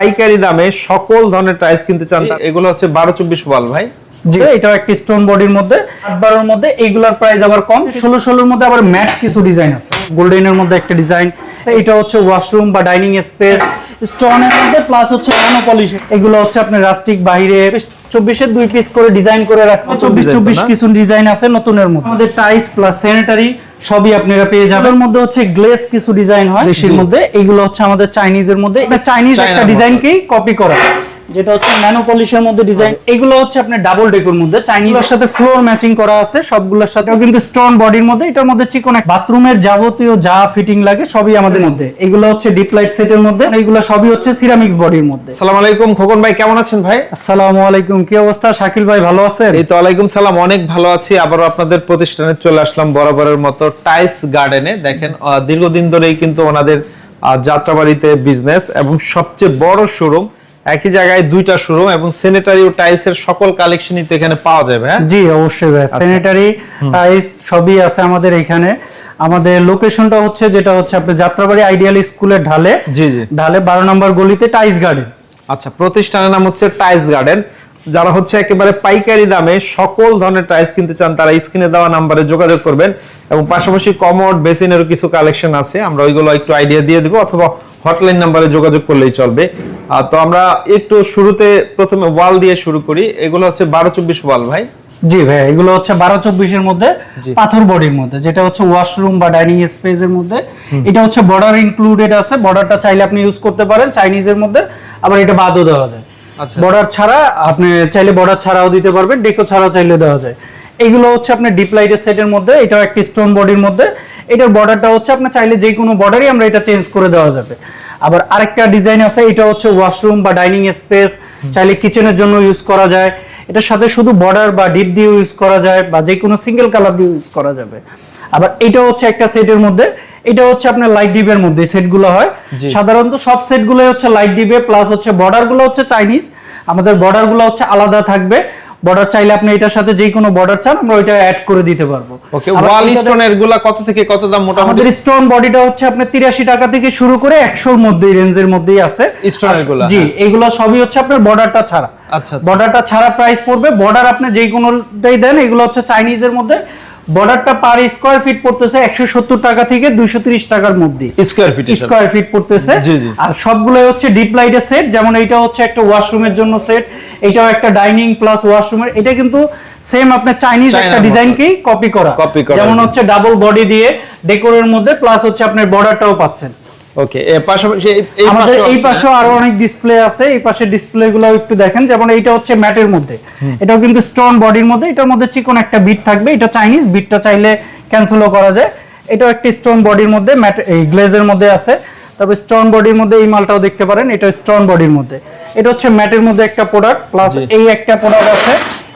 পাইকারি দামে সকল ধরনের টাইলস কিনতে চান এগুলো হচ্ছে বারো চব্বিশ ওয়াল ভাই। জি। এটাও একটি স্টোন বডির মধ্যে বারোর মধ্যে এইগুলোর প্রাইস আবার কম। ষোলো ষোলোর মধ্যে আবার ম্যাট কিছু ডিজাইন আছে। গোল্ডেনের মধ্যে একটা ডিজাইন এটা হচ্ছে ওয়াশরুম বা ডাইনিং স্পেস স্টোনের মধ্যে প্লাস হচ্ছে ন্যানো পলিশ এগুলো হচ্ছে আপনার রাস্টিক বাইরে চব্বিশের দুই পিস করে ডিজাইন করে রাখছে। চব্বিশ চব্বিশ কিছু ডিজাইন আছে নতুনের মধ্যে। আমাদের টাইস প্লাস স্যানিটারি সবই আপনারা পেয়ে যাবেন। মধ্যে হচ্ছে গ্লেস কিছু ডিজাইন হয় দেশের মধ্যে। এগুলো হচ্ছে আমাদের চাইনিজের মধ্যে। চাইনিজ একটা। ডিজাইনকেই কপি করা। যেটা হচ্ছে ন্যানো পলিশের মধ্যে ডিজাইন এগুলো হচ্ছে আপনার ডাবল ডেকোর মধ্যে চাইনিজের সাথে ফ্লোর ম্যাচিং করা আছে সবগুলোর সাথে। কিন্তু স্টোন বডির মধ্যে এটার মধ্যে চিকন এক বাথরুমের যাবতীয় যা ফিটিং লাগে সবই আমাদের মধ্যে। এগুলো হচ্ছে ডিপ লাইট সেটের মধ্যে এগুলো সবই হচ্ছে সিরামিক্স বডির মধ্যে। আসসালামু আলাইকুম খোকন ভাই কেমন আছেন ভাই? আসসালামু আলাইকুম কি অবস্থা? শাকিল ভাই ভালো আছেন? এই তো আলাইকুম সালাম অনেক ভালো আছি। আবারও আপনাদের প্রতিষ্ঠানে চলে আসলাম বরাবরের মতো টাইলস গার্ডেনে দেখেন আহ, দীর্ঘদিন ধরেই কিন্তু ওনাদের যাত্রাবাড়িতে বিজনেস এবং সবচেয়ে বড় শোরুম একই জায়গায় দুইটা শোরুম এবং স্যানিটারি ও টাইলস এর সকল কালেকশনই তো এখানে পাওয়া যাবে হ্যাঁ? জি অবশ্যই ভাই। স্যানিটারি টাইলস সবই আছে আমাদের এখানে। আমাদের লোকেশনটা হচ্ছে যেটা হচ্ছে আপনার যাত্রাবাড়ি আইডিয়াল স্কুলের ঢালে। জি জি। ঢালে বারো নম্বর গলিতে টাইলস গার্ডেন আচ্ছা প্রতিষ্ঠানের নাম হচ্ছে টাইলস গার্ডেন যারা হচ্ছে একেবারে পাইকারি দামে সকল ধরনের টাইলস কিনতে চান তারা স্ক্রিনে দেওয়া নাম্বারে যোগাযোগ করবেন এবং পাশাপাশি কমোড বেসিনেরও কিছু কালেকশন আছে। আমরা ওইগুলো একটু আইডিয়া দিয়ে দিব অথবা হটলাইন নাম্বারে যোগাযোগ করলেই চলবে। তো আমরা একটু শুরুতে প্রথমে ওয়াল দিয়ে শুরু করি। এগুলো হচ্ছে বারো চব্বিশ ওয়াল ভাই। জি ভাই এগুলো হচ্ছে বারো চব্বিশের মধ্যে পাথর বডির মধ্যে যেটা হচ্ছে ওয়াশরুম বা ডাইনিং স্পেস এর মধ্যে। এটা হচ্ছে বর্ডার ইনক্লুডেড আছে। বর্ডারটা চাইলে আপনি ইউজ করতে পারেন। চাইনিজের মধ্যে। আবার এটা বাদও দেওয়া যায়। বর্ডার ছাড়া আপনি চাইলে বর্ডার ছাড়াও দিতে পারবেন ডেকো ছাড়াও চাইলে দেওয়া যায়। এগুলো হচ্ছে আপনার ডিপ লাইটের সেটের মধ্যে এটাও একটি স্টোন বডির মধ্যে। এটার বর্ডারটা হচ্ছে আপনি চাইলে যে কোনো বর্ডারই আমরা এটা চেঞ্জ করে দেওয়া যাবে। আবার আরেকটা ডিজাইন আছে এটা হচ্ছে ওয়াশরুম বা ডাইনিং স্পেস চাইলে কিচেনের জন্য ইউজ করা যায়। এটার সাথে শুধু বর্ডার বা ডিপ দিয়ে ইউজ করা যায় বা যে কোনো সিঙ্গেল কালার দিয়ে ইউজ করা যাবে। আবার এটা হচ্ছে একটা সেটের মধ্যে এটা হচ্ছে আপনার লাইট ডিপের মধ্যে সেটগুলো হয়। সাধারণত সব সেটগুলো হচ্ছে লাইট ডিপে প্লাস হচ্ছে বর্ডারগুলো হচ্ছে চাইনিজ আমাদের বর্ডারগুলো হচ্ছে আলাদা থাকবে। বর্ডার চাইলে আপনি এটার সাথে যে কোনো বর্ডার চান আমরা ওইটা অ্যাড করে দিতে পারব। ওকে ওয়াল এটাতে- স্টোনেরগুলা কত থেকে কত দাম মোটামুটি? আমাদের স্টোন বডিটা হচ্ছে আপনার তিরাশি টাকা থেকে শুরু করে একশোর মধ্যেই রেঞ্জের মধ্যেই আছে। স্টোনেরগুলা, জি হ্যাঁ। এগুলো সবই হচ্ছে আপনার বর্ডারটা ছাড়া। আচ্ছা, আচ্ছা। বর্ডারটা ছাড়া প্রাইস পড়বে। বর্ডার আপনি যে কোনোটাই দেন এগুলো হচ্ছে চাইনিজের মধ্যে। বর্ডারটা পার স্কোয়ার ফিট পড়তেছে একশো সত্তর টাকা থেকে দুইশো তিরিশ টাকার মধ্যে। স্কোয়ার ফিট স্কোয়ার ফিট পড়তেছে। আর সবগুলোই হচ্ছে ডিপ লাইটের সেট যেমন এটা হচ্ছে একটা ওয়াশরুমের জন্য সেট এটাও একটা ডাইনিং প্লাস ওয়াশরুমের এটা কিন্তু সেম আপনার চাইনিজ একটা। ডিজাইনকেই কপি করা, যেমন হচ্ছে ডাবল বডি দিয়ে ডেকোরের মধ্যে প্লাস হচ্ছে আপনার বর্ডারটাও পাচ্ছেন। ওকে এর পাশাপাশি আমাদের এই পাশেও আরও অনেক ডিসপ্লে আছে এই পাশে ডিসপ্লে গুলো একটু দেখেন যেমন এইটা হচ্ছে ম্যাটের মধ্যে। এটাও কিন্তু স্টোন বডির মধ্যে এটার মধ্যে চিকন একটা বিট থাকবে এটা চাইনিজ বিটটা চাইলে ক্যান্সেলও করা যায়। এটাও একটি স্টোন বডির মধ্যে ম্যাট এই গ্লেজের মধ্যে আছে। তারপর স্টোন বডির মধ্যে এই মালটাও দেখতে পারেন এটা স্টোন বডির মধ্যে। এটা হচ্ছে ম্যাটের মধ্যে একটা প্রোডাক্ট প্লাস এই একটা প্রোডাক্ট আছে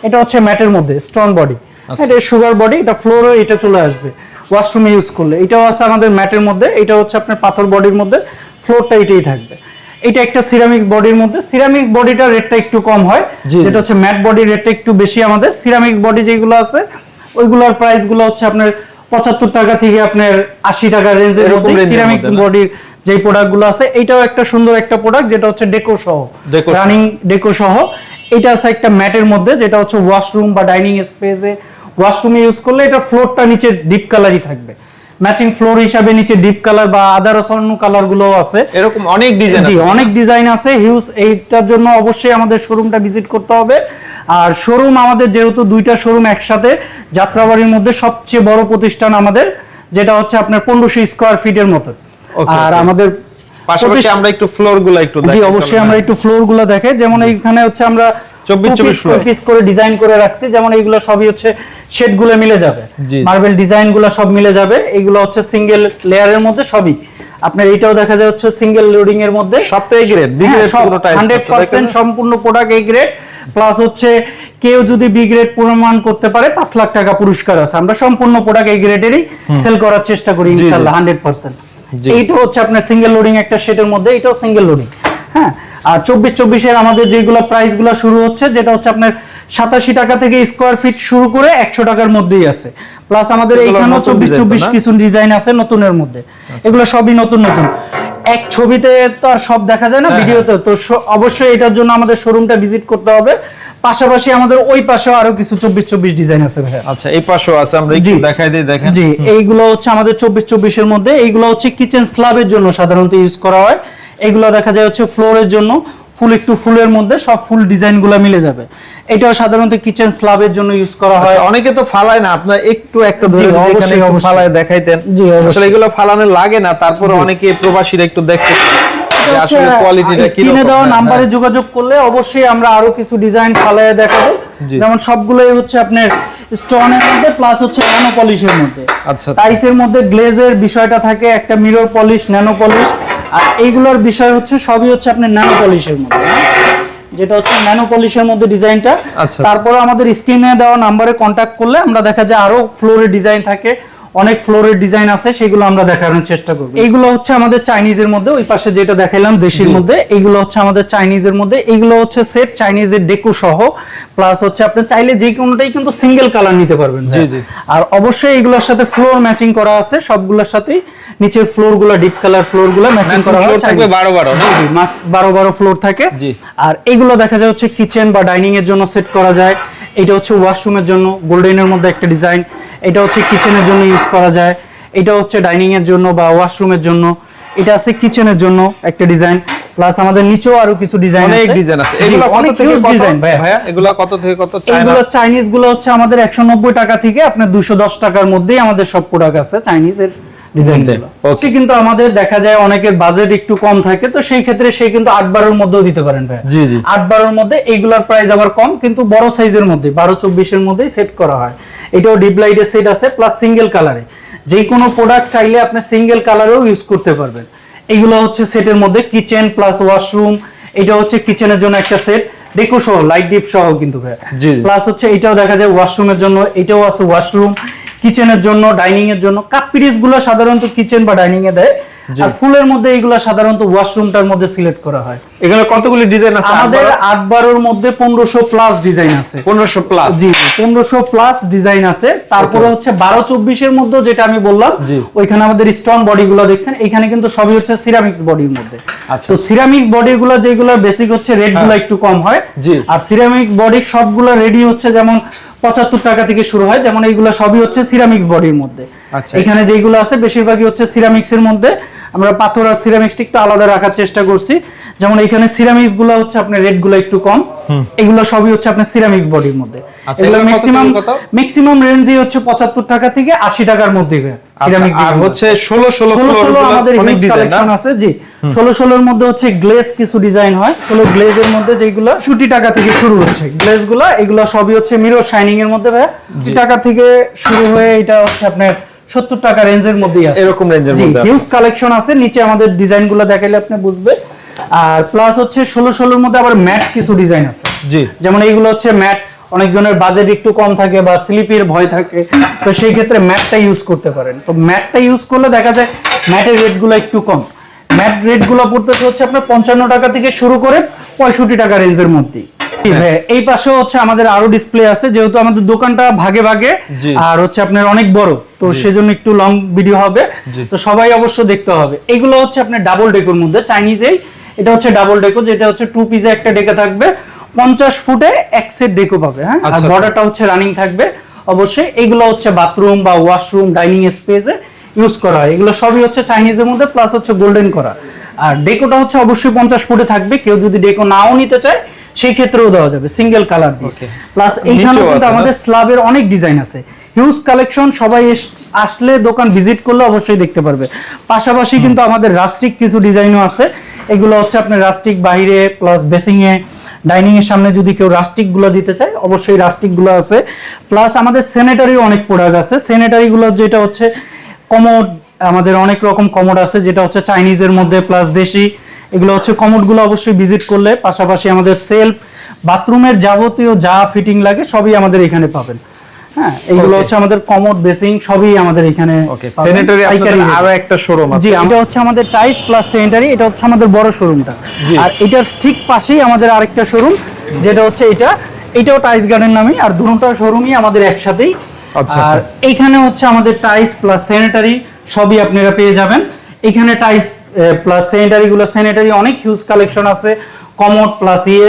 এটা হচ্ছে ম্যাটের মধ্যে স্টোন বডি এটা সুগার বডি এটা ফ্লোরও এটা চলে আসবে। ওয়াশরুমে ইউজ করলে। এটাও আছে আমাদের ম্যাটের মধ্যে এটা হচ্ছে আপনার পাথর বডির মধ্যে ফ্লোরটা এটাই থাকবে। এটা একটা সিরামিক্স বডির মধ্যে। সিরামিক্স বডিটার রেটটা একটু কম হয়। যেটা হচ্ছে ম্যাট বডির রেটটা একটু বেশি আমাদের। সিরামিক্স বডি যেগুলো আছে ওইগুলোর প্রাইসগুলো হচ্ছে আপনার পঁচাত্তর টাকা থেকে আপনার আশি টাকা রেঞ্জের মধ্যে সিরামিক্স বডির যে প্রোডাক্টগুলো আছে এটাও একটা সুন্দর একটা প্রোডাক্ট যেটা হচ্ছে ডেকো সহ। রানিং ডেকো সহ। এটা আছে একটা ম্যাটের মধ্যে যেটা হচ্ছে ওয়াশরুম বা ডাইনিং স্পেসে ওয়াশরুমে ইউজ করলে এটা ফ্লোরটা নিচে ডিপ কালারই থাকবে। ম্যাচিং ফ্লোর হিসাবে নিচে ডিপ কালার বা আদারস অন্য কালারগুলো আছে। এরকম অনেক ডিজাইন জি অনেক ডিজাইন আছে। হিউজ এইটার জন্য অবশ্যই আমাদের শোরুমটা ভিজিট করতে হবে। আর শোরুম আমাদের যেহেতু দুইটা শোরুম একসাথে যাত্রাবাড়ির মধ্যে সবচেয়ে বড় প্রতিষ্ঠান আমাদের যেটা হচ্ছে আপনার পনেরোশো স্কোয়ার ফিটের মতো। আর আমাদের পাশাপাশি আমরা একটু ফ্লোরগুলো একটু জি অবশ্যই আমরা হ্যাঁ। একটু ফ্লোরগুলো দেখে যেমন এইখানে হচ্ছে আমরা 24 24 floor। পিস করে ডিজাইন করে রাখছি। যেমন এইগুলো সবই হচ্ছে শেড মিলে যাবে। মার্বেল ডিজাইন সব মিলে যাবে। এগুলো হচ্ছে সিঙ্গেল লেয়ারের মধ্যে সবই। আপনার এইটাও দেখা যায় হচ্ছে সিঙ্গেল লোডিং এর মধ্যে। সব তো A grade, B grade পুরো tiles হান্ড্রেড থাকছে, তাই তো? সম্পূর্ণ প্রোডাক্ট এ গ্রেড প্লাস হচ্ছে কেউ যদি বি গ্রেড প্রমাণ করতে পারে পাঁচ লাখ টাকা পুরস্কার আছে। আমরা সম্পূর্ণ প্রোডাক্ট এই গ্রেডেরই সেল করার চেষ্টা করি জি। ইনশাল্লাহ হান্ড্রেড পার্সেন্ট এইটা হচ্ছে আপনার সিঙ্গেল লোডিং একটা সেটের মধ্যে এটাও সিঙ্গেল লোডিং হ্যাঁ? আর চব্বিশ চব্বিশের আমাদের যেগুলো প্রাইসগুলো শুরু হচ্ছে যেটা হচ্ছে আপনার সাতাশি টাকা থেকে স্কোয়ার ফিট শুরু করে একশো টাকার মধ্যেই আছে। প্লাস আমাদের এইখানেও চব্বিশ চব্বিশ কিছু ডিজাইন আছে নতুনের মধ্যে। এগুলো সবই নতুন নতুন। এক ছবিতে তো আর সব দেখা যায় না হ্যাঁ, ভিডিওতে। তো অবশ্যই এটার জন্য আমাদের শোরুমটা ভিজিট করতে হবে। পাশাপাশি আমাদের ওই পাশেও আরও কিছু চব্বিশ চব্বিশ ডিজাইন আছে ভাই আচ্ছা এই পাশেও আছে আমরা একটু। দেখাই দিই দেখেন। জি এইগুলো হচ্ছে আমাদের চব্বিশ চব্বিশের মধ্যে। এইগুলো হচ্ছে কিচেন স্ল্যাবের জন্য সাধারণত ইউজ করা হয়। এইগুলো দেখা যায় হচ্ছে ফ্লোরের জন্য ফুল একটু ফুলের মধ্যে সব ফুল ডিজাইনগুলো মিলে যাবে। এটাও সাধারণত কিচেন স্ল্যাবের জন্য ইউজ করা হয়। আচ্ছা, অনেকে তো ফালায় না আপনার একটু একটা ধরে একটু ফালায় দেখাইতেন। জি, আসলে এগুলো ফালানো লাগে না তারপরে অনেকে প্রবাসীরা একটু দেখতে যে আসলে কোয়ালিটিটা কি দেওয়া নাম্বারে যোগাযোগ করলে অবশ্যই আমরা আরও কিছু ডিজাইন ফালায় দেখাবো। জি। যেমন সবগুলোই হচ্ছে আপনার স্টোনের মধ্যে প্লাস হচ্ছে ন্যানো পলিশের মধ্যে। আচ্ছা। টাইসের মধ্যে গ্লেজের বিষয়টা থাকে একটা মিরর পলিশ ন্যানো পলিশ আর এইগুলোর বিষয় হচ্ছে সবই হচ্ছে আপনার ন্যানো পলিশের মধ্যে হ্যাঁ? যেটা হচ্ছে ন্যানো পলিশের মধ্যে ডিজাইনটা আচ্ছা। তারপরে আমাদের স্ক্রিনে দেওয়া নাম্বারে কন্ট্যাক্ট করলে আমরা দেখা যায় আরও ফ্লোরে ডিজাইন থাকে অনেক ফ্লোরের ডিজাইন আছে সেগুলো আমরা দেখানোর চেষ্টা করব এইগুলো হচ্ছে আমাদের চাইনিজের মধ্যে ওই পাশে যেটা দেখাইলাম দেশির মধ্যে এইগুলো হচ্ছে আমাদের চাইনিজের মধ্যে এইগুলো হচ্ছে সেট চাইনিজের ডেকো সহ প্লাস হচ্ছে আপনি চাইলে যে কোনোটাই কিন্তু সিঙ্গেল কালার নিতে পারবেন। আর অবশ্যই এগুলোর সাথে ফ্লোর ম্যাচিং করা আছে সবগুলোর সাথেই নিচের ফ্লোরগুলো ডিপ কালার ফ্লোরগুলো ম্যাচিং করা হয় থাকবে Chinese। 12 12 না? জি, জি, মাছ- বারো বারো ফ্লোর থাকে আর এগুলো দেখা যায় হচ্ছে কিচেন বা ডাইনিং এর জন্য সেট করা যায় এটা হচ্ছে ওয়াশরুমের জন্য গোল্ডেনের মধ্যে একটা ডিজাইন এটা হচ্ছে কিচেনের জন্য ইউজ করা যায়। এটা হচ্ছে ডাইনিং এর জন্য বা ওয়াশরুমের জন্য। এটা আছে কিচেনের জন্য একটা ডিজাইন প্লাস আমাদের নিচেও আরও কিছু ডিজাইন অনেক আছে। ডিজাইন আছে। এগুলো কত থেকে কত? ডিজাইন ভাই ভাইয়া এগুলো কত থেকে কত? চাইনা এগুলো চাইনিজগুলো হচ্ছে আমাদের একশো নব্বই টাকা থেকে আপনার দুশো দশ টাকার মধ্যেই আমাদের সব প্রোডাক্ট আছে। চাইনিজের ডিজাইন গুলো। Okay. কিন্তু আমাদের দেখা যায় অনেকের বাজেট একটু কম থাকে তো সেই ক্ষেত্রে সে কিন্তু আট বারোর মধ্যেও দিতে পারেন ভাই জি, জি। আট বারোর মধ্যে এইগুলোর প্রাইস আবার কম কিন্তু বড় সাইজের মধ্যে বারো চব্বিশের মধ্যেই সেট করা হয়। এটাও ডিপ লাইটের সেট আছে প্লাস সিঙ্গেল কালারে যে কোনো প্রোডাক্ট চাইলে আপনি সিঙ্গেল কালারেও ইউজ করতে পারবেন। এগুলো হচ্ছে সেটের মধ্যে কিচেন প্লাস ওয়াশরুম এটা হচ্ছে কিচেনের জন্য একটা সেট ডেকো সহ লাইট ডিপ সহ কিন্তু। প্লাস হচ্ছে এটাও দেখা যায় ওয়াশরুমের জন্য এটাও আছে ওয়াশরুম কিচেনের জন্য ডাইনিং এর জন্য কাপ পিরিসগুলো সাধারণত কিচেন বা ডাইনিং এ দেয় আর ফুলের মধ্যে এইগুলো সাধারণত ওয়াশরুমটার মধ্যে সিলেক্ট করা হয়। কতগুলি ডিজাইন আছে? আমাদের বারোর মধ্যে প্লাস ডিজাইন আছে। 1500 প্লাস জি প্লাস ডিজাইন আছে। তারপরে হচ্ছে বারো চব্বিশের মধ্যে যেটা আমি বললাম ওইখানে আমাদের স্টোন বডি গুলো দেখছেন এখানে কিন্তু সবই হচ্ছে সিরামিক্স বডির মধ্যে। আচ্ছা। তো সিরামিক্স বডি গুলো যেগুলো বেসিক হচ্ছে রেটগুলো একটু কম হয়। আর সিরামিক বডি সবগুলো রেডি হচ্ছে যেমন পঁচাত্তর টাকা থেকে শুরু হয় যেমন এইগুলো সবই হচ্ছে সিরামিক্স বডির মধ্যে আচ্ছা। এখানে যেগুলো আছে বেশিরভাগই হচ্ছে সিরামিক্স এর মধ্যে আমরা পাথর আর সিরামিক্স একটু আলাদা রাখার চেষ্টা করছি। যেমন এখানে সিরামিক্সগুলো হচ্ছে আপনার রেটগুলো একটু কম। এগুলো সবই হচ্ছে আপনার সিরামিক্স বডির মধ্যে। আচ্ছা, এগুলো এগুলো ম্যাক্সিমাম ম্যাক্সিমাম রেঞ্জই হচ্ছে পঁচাত্তর টাকা থেকে আশি টাকার মধ্যে সিরামিক আচ্ছা, আর হচ্ছে 16 16 ষোলো ষোলো ফ্লোর আমাদের অনেক কালেকশন আছে জি। ষোলো ষোলোর মধ্যে হচ্ছে গ্লেজ কিছু ডিজাইন হয়। ষোলো গ্লেজের মধ্যে যেগুলো শুটি টাকা থেকে শুরু হচ্ছে। গ্লেজগুলো এগুলো সবই হচ্ছে মিরো শাইনিং এর মধ্যে ভাই টাকা থেকে শুরু হয়ে এটা হচ্ছে আপনার সত্তর টাকা রেঞ্জের মধ্যেই আছে। এরকম রেঞ্জের মধ্যে আছে। হিউজ কালেকশন আছে। নিচে আমাদের ডিজাইনগুলো দেখাইলে আপনি বুঝবে। আর প্লাস হচ্ছে ষোলো ষোলোর মধ্যে আবার ম্যাট কিছু ডিজাইন আছে। জি। যেমন এইগুলো হচ্ছে ম্যাট অনেকজনের বাজেট একটু কম থাকে বা স্লিপের ভয় থাকে। তো সেই ক্ষেত্রে ম্যাটটা ইউজ করতে পারেন। তো ম্যাটটা ইউজ করলে দেখা যায় ম্যাটের রেটগুলো একটু কম। ম্যাট রেটগুলো পড়তেছে হচ্ছে আপনার পঞ্চান্ন টাকা থেকে শুরু করে পঁয়ষট্টি টাকা রেঞ্জের মধ্যেই। এই পাশে হচ্ছে আমাদের আরও ডিসপ্লে আছে যেহেতু আমাদের দোকানটা ভাগে ভাগে আর হচ্ছে আপনার অনেক বড় তো সেজন্য একটু লং ভিডিও হবে। তো সবাই অবশ্য দেখতে হবে। এগুলো হচ্ছে আপনার ডাবল ডেকোর মধ্যে চাইনিজেই এটা হচ্ছে ডাবল ডেকো যেটা হচ্ছে টু পিসে একটা ডেকে থাকবে। পঞ্চাশ ফুটে এক সেট ডেকো পাবে হ্যাঁ? আর আচ্ছা। বর্ডারটা হচ্ছে রানিং থাকবে। অবশ্যই এগুলো হচ্ছে বাথরুম বা ওয়াশরুম ডাইনিং স্পেসে ইউজ করা হয়। এগুলো সবই হচ্ছে চাইনিজের মধ্যে প্লাস হচ্ছে গোল্ডেন করা। আর ডেকোটা হচ্ছে অবশ্যই পঞ্চাশ ফুটে থাকবে। কেউ যদি ডেকো নাও নিতে চায় সেই ক্ষেত্রেও দেওয়া যাবে সিঙ্গেল কালার দিয়ে। প্লাস এইখানে কিন্তু আমাদের স্ল্যাবের অনেক ডিজাইন আছে। হিউজ কালেকশন সবাই আসলে দোকান ভিজিট করলে অবশ্যই দেখতে পারবে। পাশাপাশি কিন্তু আমাদের রাস্টিক কিছু ডিজাইনও আছে। এগুলো হচ্ছে আপনার রাস্টিক বাইরে প্লাস বেসিং এ ডাইনিং এর সামনে যদি কেউ রাস্টিকগুলো দিতে চায় অবশ্যই রাস্টিকগুলো আছে। প্লাস আমাদের স্যানিটারি অনেক প্রোডাক্ট আছে। স্যানিটারি গুলো যেটা হচ্ছে কমোড আমাদের অনেক রকম কমোড আছে যেটা হচ্ছে চাইনিজের মধ্যে প্লাস দেশি। এগুলো হচ্ছে কমোডগুলো অবশ্যই ভিজিট করলে পাশাপাশি আমাদের সেলফ বাথরুমের যাবতীয় যা ফিটিং লাগে সবই আমাদের এখানে পাবেন। হ্যাঁ এইগুলো হচ্ছে আমাদের কমোড বেসিং সবই আমাদের এখানে ওকে পাবেন। আপনাদের আরও একটা শোরুম আছে। জি এটা হচ্ছে আমাদের টাইস প্লাস স্যানিটারি এটা হচ্ছে আমাদের বড় শোরুমটা আর এটার ঠিক পাশেই আমাদের আরেকটা শোরুম যেটা হচ্ছে এটা। এটাও টাইস গার্ডেন নামে আর দুটো শোরুমই আমাদের একসাথেই। আচ্ছা, আর আচ্ছা। এইখানে হচ্ছে আমাদের টাইস প্লাস স্যানিটারি সবই আপনারা পেয়ে যাবেন। এখানে টাইস প্লাস স্যানিটারি গুলো স্যানিটারি অনেক হিউজ কালেকশন আছে কমোড প্লাস ইয়ে।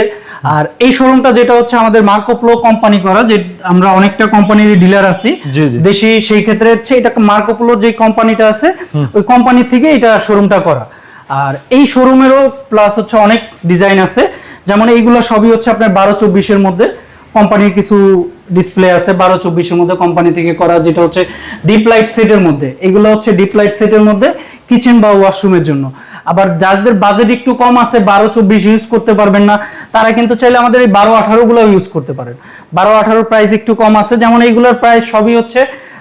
আর এই শোরুমটা যেটা হচ্ছে আমাদের মার্কোপ্লো কোম্পানি করা যে আমরা অনেকটা কোম্পানির ডিলার আছি। দেশি সেই ক্ষেত্রে হচ্ছে এটা মার্কোপ্লো যে কোম্পানিটা আছে ওই কোম্পানি থেকে এটা শোরুমটা করা। আর এই শোরুমেরও প্লাস হচ্ছে অনেক ডিজাইন আছে। যেমন এইগুলো সবই হচ্ছে আপনার বারো চব্বিশের মধ্যে কোম্পানির কিছু ডিসপ্লে আছে বারো চব্বিশের মধ্যে কোম্পানি থেকে করা যেটা হচ্ছে ডিপ লাইট সেটের মধ্যে। এগুলো হচ্ছে ডিপ লাইট সেটের মধ্যে। কিচেন বা ওয়াশরুমের জন্য। আবার যাদের বাজেট একটু কম আছে বারো চব্বিশ ইউজ করতে পারবেন না তারা কিন্তু চাইলে আমাদের এই বারো আঠারো গুলো ইউজ করতে পারেন। বারো আঠারো প্রাইস একটু কম আছে যেমন এইগুলোর প্রাইস সবই হচ্ছে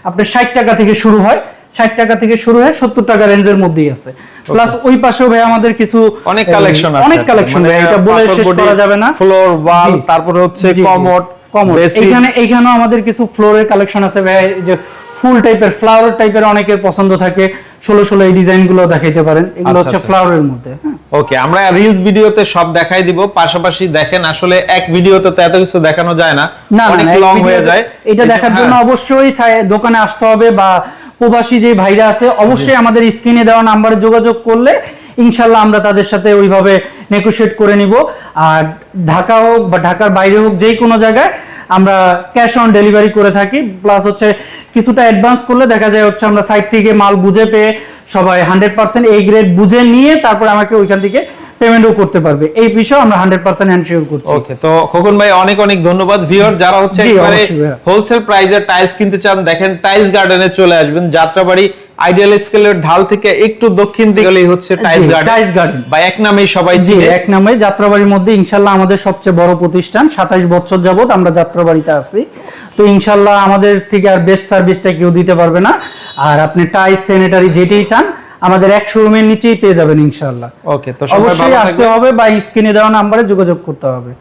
আপনার ষাট টাকা থেকে শুরু হয়। ষাট টাকা থেকে শুরু হয় সত্তর টাকা রেঞ্জের মধ্যেই আছে। প্লাস ওই পাশেও ভাই আমাদের কিছু অনেক কালেকশন অনেক কালেকশন এটা বলে শেষ করা যাবে না। ফ্লোর ওয়াল তারপরে হচ্ছে। Commode commode. এখানে এইখানেও আমাদের কিছু ফ্লোরের কালেকশন আছে ভাই যে ফুল টাইপের ফ্লাওয়ার টাইপের অনেকের পছন্দ থাকে। ষোলো ষোলো এই ডিজাইনগুলো দেখাইতে পারেন। এগুলো আচ্ছা, হচ্ছে আচ্ছা। ফ্লাওয়ারের মধ্যে হ্যাঁ। ওকে আমরা রিলস ভিডিওতে সব দেখাই দিব। পাশাপাশি দেখেন আসলে এক ভিডিওতে তো এত কিছু দেখানো যায় না। না অনেক লং হয়ে যায়। এটা দেখার হ্যাঁ। জন্য অবশ্যই দোকানে আসতে হবে বা প্রবাসী যে ভাইরা আছে অবশ্যই আমাদের স্ক্রিনে দেওয়া নাম্বারে যোগাযোগ করলে ইনশাল্লাহ আমরা তাদের সাথে ওইভাবে নেগোশিয়েট করে নিব। আর ঢাকা হোক বা ঢাকার বাইরে হোক যে কোনো জায়গায় আমরা ক্যাশ অন ডেলিভারি করে থাকি প্লাস হচ্ছে কিছুটা অ্যাডভান্স করলে দেখা যায় হচ্ছে আমরা সাইট থেকে মাল বুঝে পেয়ে সবাই হান্ড্রেড পার্সেন্ট এই গ্রেড বুঝে নিয়ে তারপর আমাকে ওইখান থেকে পেমেন্টও করতে পারবে। এই বিষয়ে আমরা হান্ড্রেড পার্সেন্ট হ্যান্ডশিওর করছি। ওকে তো খোকন ভাই অনেক অনেক ধন্যবাদ। ভিউয়ার যারা হচ্ছে একবারে হোলসেল প্রাইজে টাইলস কিনতে চান দেখেন টাইলস গার্ডেনে চলে আসবেন। যাত্রাবাড়ি আইডিয়াল স্কেলের ঢাল থেকে একটু দক্ষিণ দিকে গেলেই হচ্ছে টাইলস গার্ডেন টাইলস গার্ডেন। বা এক নামেই সবাই জি এক নামে যাত্রাবাড়ির মধ্যে ইনশাল্লাহ আমাদের সবচেয়ে বড় প্রতিষ্ঠান। সাতাইশ বছর যাবত আমরা যাত্রাবাড়িতে আছি। তো ইনশাআল্লাহ আমাদের থেকে আর বেস্ট সার্ভিসটা কেউ দিতে পারবে না। আর আপনি টাইলস স্যানিটারি যেটাই চান আমাদের এক শোরুমের নিচেই পেয়ে যাবেন ইনশাল্লাহ ওকে তো অবশ্যই আসতে হবে বা স্ক্রিনে দেওয়া নাম্বারে যোগাযোগ করতে হবে।